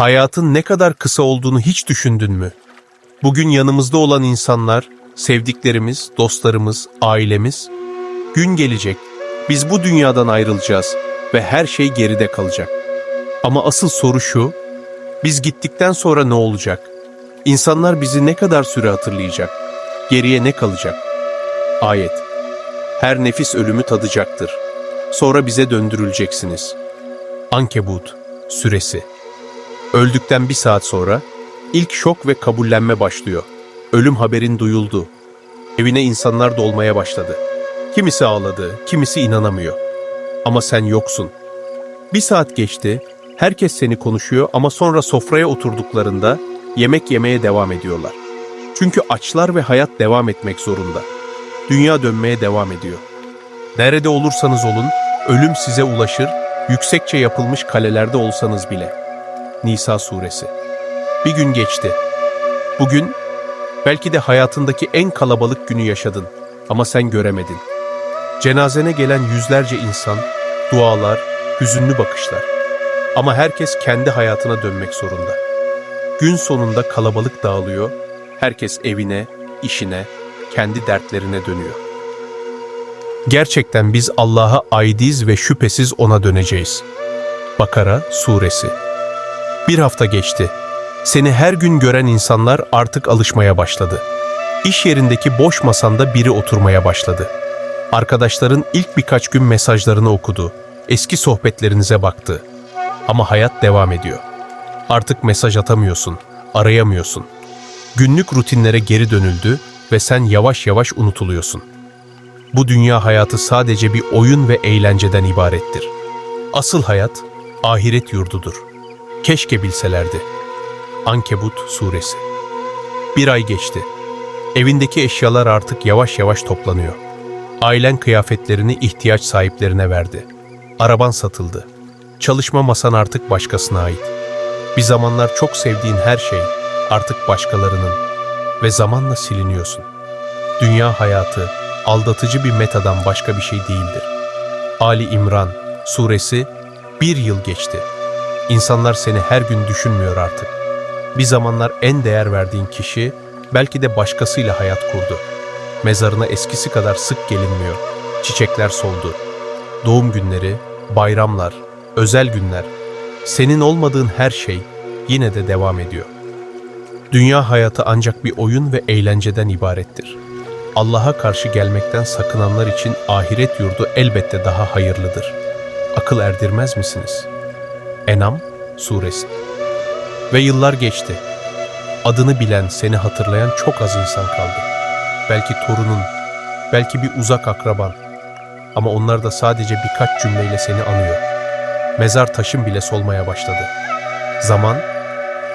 Hayatın ne kadar kısa olduğunu hiç düşündün mü? Bugün yanımızda olan insanlar, sevdiklerimiz, dostlarımız, ailemiz, gün gelecek, biz bu dünyadan ayrılacağız ve her şey geride kalacak. Ama asıl soru şu, biz gittikten sonra ne olacak? İnsanlar bizi ne kadar süre hatırlayacak? Geriye ne kalacak? Ayet. Her nefis ölümü tadacaktır. Sonra bize döndürüleceksiniz. Ankebut Süresi Öldükten bir saat sonra ilk şok ve kabullenme başlıyor. Ölüm haberin duyuldu. Evine insanlar dolmaya başladı. Kimisi ağladı, kimisi inanamıyor. Ama sen yoksun. Bir saat geçti, herkes seni konuşuyor ama sonra sofraya oturduklarında yemek yemeye devam ediyorlar. Çünkü açlar ve hayat devam etmek zorunda. Dünya dönmeye devam ediyor. Nerede olursanız olun, ölüm size ulaşır, yüksekçe yapılmış kalelerde olsanız bile. Nisa Suresi Bir gün geçti. Bugün belki de hayatındaki en kalabalık günü yaşadın ama sen göremedin. Cenazene gelen yüzlerce insan, dualar, hüzünlü bakışlar. Ama herkes kendi hayatına dönmek zorunda. Gün sonunda kalabalık dağılıyor, herkes evine, işine, kendi dertlerine dönüyor. Gerçekten biz Allah'a aidiz ve şüphesiz O'na döneceğiz. Bakara Suresi Bir hafta geçti. Seni her gün gören insanlar artık alışmaya başladı. İş yerindeki boş masanda biri oturmaya başladı. Arkadaşların ilk birkaç gün mesajlarını okudu. Eski sohbetlerinize baktı. Ama hayat devam ediyor. Artık mesaj atamıyorsun, arayamıyorsun. Günlük rutinlere geri dönüldü ve sen yavaş yavaş unutuluyorsun. Bu dünya hayatı sadece bir oyun ve eğlenceden ibarettir. Asıl hayat ahiret yurdudur. Keşke bilselerdi. Ankebut Suresi Bir ay geçti. Evindeki eşyalar artık yavaş yavaş toplanıyor. Ailen kıyafetlerini ihtiyaç sahiplerine verdi. Araban satıldı. Çalışma masan artık başkasına ait. Bir zamanlar çok sevdiğin her şey artık başkalarının ve zamanla siliniyorsun. Dünya hayatı aldatıcı bir metadan başka bir şey değildir. Ali İmran suresi bir yıl geçti. İnsanlar seni her gün düşünmüyor artık. Bir zamanlar en değer verdiğin kişi belki de başkasıyla hayat kurdu. Mezarına eskisi kadar sık gelinmiyor. Çiçekler soldu. Doğum günleri, bayramlar, özel günler, senin olmadığın her şey yine de devam ediyor. Dünya hayatı ancak bir oyun ve eğlenceden ibarettir. Allah'a karşı gelmekten sakınanlar için ahiret yurdu elbette daha hayırlıdır. Akıl erdirmez misiniz? Enam Suresi Ve yıllar geçti. Adını bilen, seni hatırlayan çok az insan kaldı. Belki torunun, belki bir uzak akraban. Ama onlar da sadece birkaç cümleyle seni anıyor. Mezar taşın bile solmaya başladı. Zaman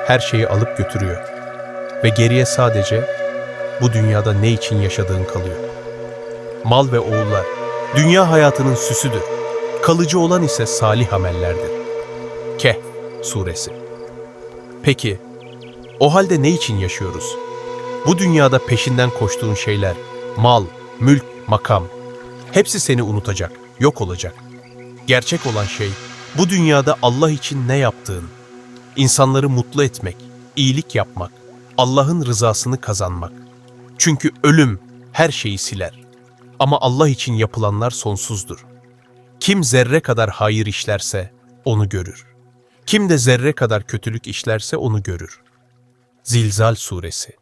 her şeyi alıp götürüyor. Ve geriye sadece bu dünyada ne için yaşadığın kalıyor. Mal ve oğullar, dünya hayatının süsüdür. Kalıcı olan ise salih amellerdir. Kehf Suresi Peki, o halde ne için yaşıyoruz? Bu dünyada peşinden koştuğun şeyler, mal, mülk, makam, hepsi seni unutacak, yok olacak. Gerçek olan şey, bu dünyada Allah için ne yaptığın, insanları mutlu etmek, iyilik yapmak, Allah'ın rızasını kazanmak. Çünkü ölüm her şeyi siler. Ama Allah için yapılanlar sonsuzdur. Kim zerre kadar hayır işlerse onu görür. Kim de zerre kadar kötülük işlerse onu görür. Zilzal Suresi